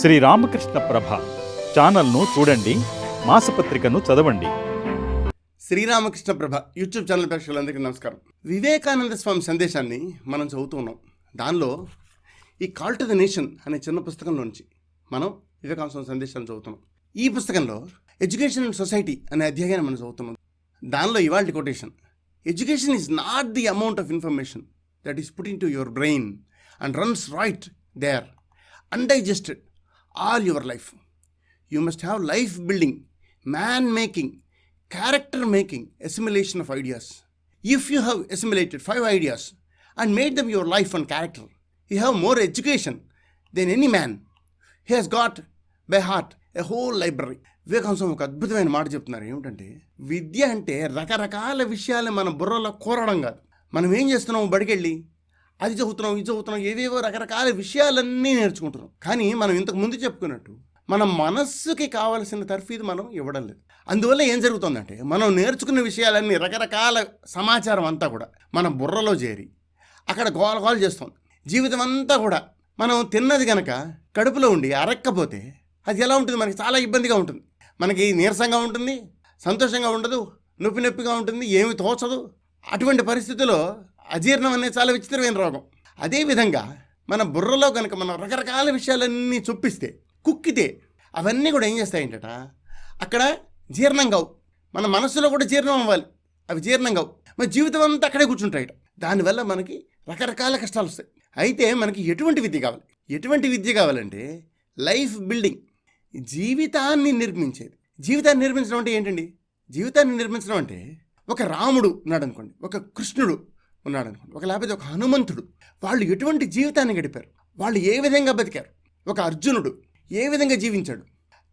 శ్రీ రామకృష్ణ ప్రభ ఛానల్ను చూడండి మాసపత్రికను చదవండి. శ్రీరామకృష్ణ ప్రభ యూట్యూబ్ ఛానల్ ప్రేక్షకులందరికీ నమస్కారం. వివేకానంద స్వామి సందేశాన్ని మనం చదువుతున్నాం. దానిలో ఈ కాల్ టు ద నేషన్ అనే చిన్న పుస్తకంలో నుంచి మనం వివేకానంద స్వామి సందేశాన్ని చదువుతున్నాం. ఈ పుస్తకంలో ఎడ్యుకేషన్ అండ్ సొసైటీ అనే అధ్యాయాన్ని మనం చదువుతున్నాం. దానిలో ఇవాళ quotation education is not the amount of information that is put into your brain and runs right there undigested all your life. You must have life building man making character making assimilation of ideas. If you have assimilated five ideas and made them your life and character you have more education than any man. He has got by heart a whole library. వివేకాంశం ఒక అద్భుతమైన మాట చెప్తున్నారు. ఏమిటంటే విద్య అంటే రకరకాల విషయాలు మన బుర్రలో కోరడం కాదు. మనం ఏం చేస్తున్నాము బడికెళ్ళి? అది చదువుతున్నాం ఇది చదువుతున్నాం ఏవేవో రకరకాల విషయాలన్నీ నేర్చుకుంటున్నాం. కానీ మనం ఇంతకు ముందు చెప్పుకున్నట్టు మన మనస్సుకి కావలసిన తర్ఫీదు మనం ఇవ్వడం లేదు. అందువల్ల ఏం జరుగుతుందంటే మనం నేర్చుకున్న విషయాలన్నీ రకరకాల సమాచారం అంతా కూడా మన బుర్రలో చేరి అక్కడ గోల గోల చేస్తుంది. జీవితం అంతా కూడా మనం తిన్నది కనుక కడుపులో ఉండి అరక్కపోతే అది ఎలా ఉంటుంది? మనకి చాలా ఇబ్బందిగా ఉంటుంది. మనకి నీరసంగా ఉంటుంది సంతోషంగా ఉండదు నొప్పి నొప్పిగా ఉంటుంది ఏమి తోచదు. అటువంటి పరిస్థితిలో అజీర్ణం అనేది చాలా విచిత్రమైన రోగం. అదేవిధంగా మన బుర్రలో కనుక మనం రకరకాల విషయాలన్నీ చొప్పిస్తే కుక్కితే అవన్నీ కూడా ఏం చేస్తాయంటట? అక్కడ జీర్ణం కావు. మన మనసులో కూడా జీర్ణం అవ్వాలి. అవి జీర్ణం కావు. మన జీవితం అంతా అక్కడే కూర్చుంటాయట. దానివల్ల మనకి రకరకాల కష్టాలు వస్తాయి. అయితే మనకి ఎటువంటి విద్య కావాలి? ఎటువంటి విద్య కావాలంటే లైఫ్ బిల్డింగ్. జీవితాన్ని నిర్మించేది. జీవితాన్ని నిర్మించడం అంటే ఏంటండి? జీవితాన్ని నిర్మించడం అంటే ఒక రాముడు ఉన్నాడు అనుకోండి ఒక కృష్ణుడు. ఉన్నాడు అనుకోండి ఒక లేకపోతే ఒక హనుమంతుడు వాళ్ళు ఎటువంటి జీవితాన్ని గడిపారు? వాళ్ళు ఏ విధంగా బతికారు? ఒక అర్జునుడు ఏ విధంగా జీవించాడు?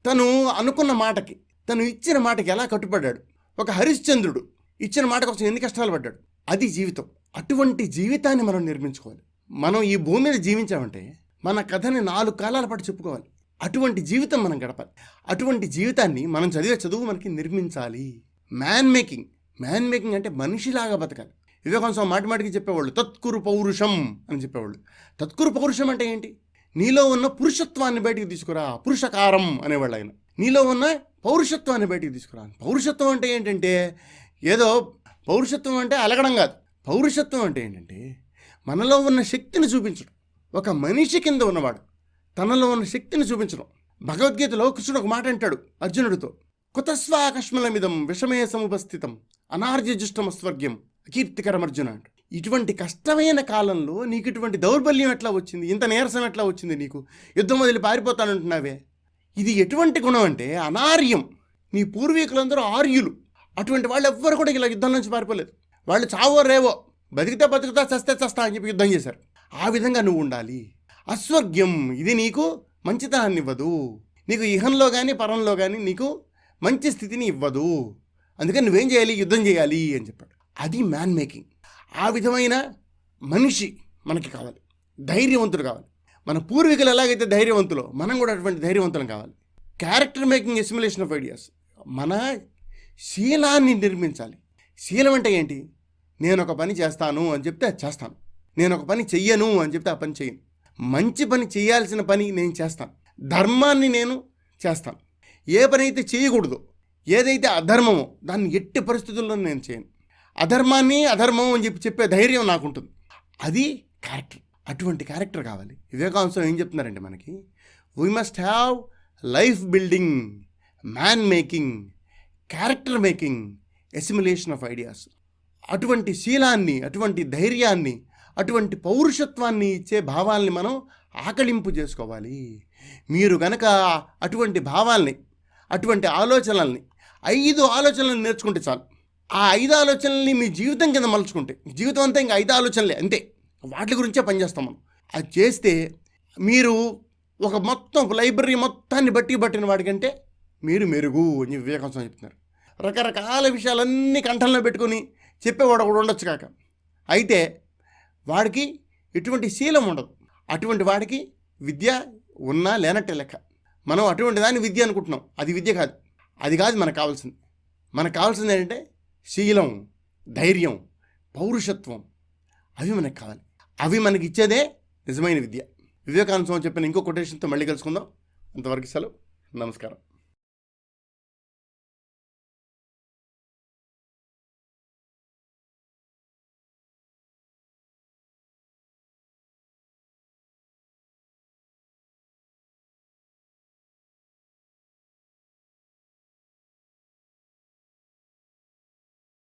తను అనుకున్న మాటకి తను ఇచ్చిన మాటకి ఎలా కట్టుబడ్డాడు? ఒక హరిశ్చంద్రుడు ఇచ్చిన మాట కోసం ఎన్ని కష్టాలు పడ్డాడు? అది జీవితం. అటువంటి జీవితాన్ని మనం నిర్మించుకోవాలి. మనం ఈ భూమి మీద జీవించామంటే మన కథని నాలుగు కాలాల పాటు చెప్పుకోవాలి. అటువంటి జీవితం మనం గడపాలి. అటువంటి జీవితాన్ని మనం చదివే చదువు మనకి నిర్మించాలి. Man making. మ్యాన్ మేకింగ్ అంటే మనిషిలాగా బతకాలి. వివేకానంద స్వామి మాటి మాటికి చెప్పేవాళ్ళు. తత్కురు పౌరుషం అని చెప్పేవాళ్ళు. తత్కురు పౌరుషం అంటే ఏంటి? నీలో ఉన్న పురుషత్వాన్ని బయటికి తీసుకురా పురుషకారం అనేవాళ్ళు ఆయన. నీలో ఉన్న పౌరుషత్వాన్ని బయటికి తీసుకురా. పౌరుషత్వం అంటే ఏంటంటే ఏదో పౌరుషత్వం అంటే అలగడం కాదు. పౌరుషత్వం అంటే ఏంటంటే మనలో ఉన్న శక్తిని చూపించడం. ఒక మనిషి కింద ఉన్నవాడు తనలో ఉన్న శక్తిని చూపించడం. భగవద్గీతలో కృష్ణుడు ఒక మాట అంటాడు అర్జునుడితో. కుతస్వాకష్మలమిదం విషమే సముపస్థితం. అనార్యజుష్టమస్వర్గ్యం. అకీర్తికరం ఇటువంటి కష్టమైన కాలంలో నీకు ఇటువంటి దౌర్బల్యం ఎట్లా వచ్చింది? ఇంత నీరసం ఎట్లా వచ్చింది నీకు? యుద్ధం వదిలి పారిపోతానంటున్నావే. ఇది ఎటువంటి గుణం అంటే అనార్యం. నీ పూర్వీకులందరూ ఆర్యులు. అటువంటి వాళ్ళు ఎవ్వరు కూడా ఇలా యుద్ధం నుంచి పారిపోలేదు. వాళ్ళు చావో రేవో బతికితే బతుకుతా చస్తే చస్తా అని చెప్పి యుద్ధం చేశారు. ఆ విధంగా నువ్వు ఉండాలి. అస్వర్గ్యం ఇది నీకు మంచితనాన్ని ఇవ్వదు. నీకు ఇహంలో కానీ పరంలో కానీ నీకు మంచి స్థితిని ఇవ్వదు. అందుకని నువ్వేం చేయాలి? యుద్ధం చేయాలి అని చెప్పాడు. అది మ్యాన్ మేకింగ్ ఆ విధమైన మనిషి మనకి కావాలి. ధైర్యవంతుడు కావాలి. మన పూర్వీకులు ఎలాగైతే ధైర్యవంతులో మనం కూడా అటువంటి ధైర్యవంతులం కావాలి. Character making estimation of ideas మన శీలాన్ని నిర్మించాలి. శీలం అంటే ఏంటి? నేను ఒక పని చేస్తాను అని చెప్తే అది చేస్తాను. నేను ఒక పని చెయ్యను అని చెప్తే ఆ పని చెయ్యను. మంచి పని చేయాల్సిన పని నేను చేస్తాను. ధర్మాన్ని నేను చేస్తాను. ఏ పని అయితే చేయకూడదో ఏదైతే అధర్మమో దాన్ని ఎట్టి పరిస్థితుల్లో నేను చేయను. అధర్మాన్ని అధర్మం అని చెప్పి చెప్పే ధైర్యం నాకుంటుంది. అది క్యారెక్టర్ అటువంటి క్యారెక్టర్ కావాలి. వివేకాంశం ఏం చెప్తున్నారంటే మనకి we must have life building man making character making assimilation of ideas అటువంటి శీలాన్ని అటువంటి ధైర్యాన్ని అటువంటి పౌరుషత్వాన్ని ఇచ్చే భావాల్ని మనం ఆకలింపు చేసుకోవాలి. మీరు గనక అటువంటి భావాల్ని అటువంటి ఆలోచనల్ని ఐదు ఆలోచనలను నేర్చుకుంటే చాలు. ఆ ఐదు ఆలోచనల్ని మీ జీవితం కింద మలుచుకుంటే జీవితం అంతా ఇంకా ఐదు ఆలోచనలే అంతే. వాటి గురించే పనిచేస్తాం మనం. అది చేస్తే మీరు ఒక మొత్తం లైబ్రరీ మొత్తాన్ని బట్టి పట్టిన వాడికంటే మీరు మెరుగు అని వివేకం చెప్తున్నారు. రకరకాల విషయాలన్నీ కంఠంలో పెట్టుకొని చెప్పేవాడు కూడా ఉండొచ్చు కాక. అయితే వాడికి ఎటువంటి శీలం ఉండదు. అటువంటి వాడికి విద్య ఉన్నా లేనట్టే లెక్క. మనం అటువంటి దాన్ని విద్య అనుకుంటున్నాం. అది విద్య కాదు. అది కాదు మనకు కావాల్సింది. మనకు కావాల్సింది ఏంటంటే శీలం ధైర్యం పౌరుషత్వం అవి మనకు కావాలి. అవి మనకి ఇచ్చేదే నిజమైన విద్య. వివేకానంద స్వామి చెప్పిన ఇంకో కొటేషన్తో మళ్ళీ కలుసుకుందాం. అంతవరకు సెలవు. నమస్కారం.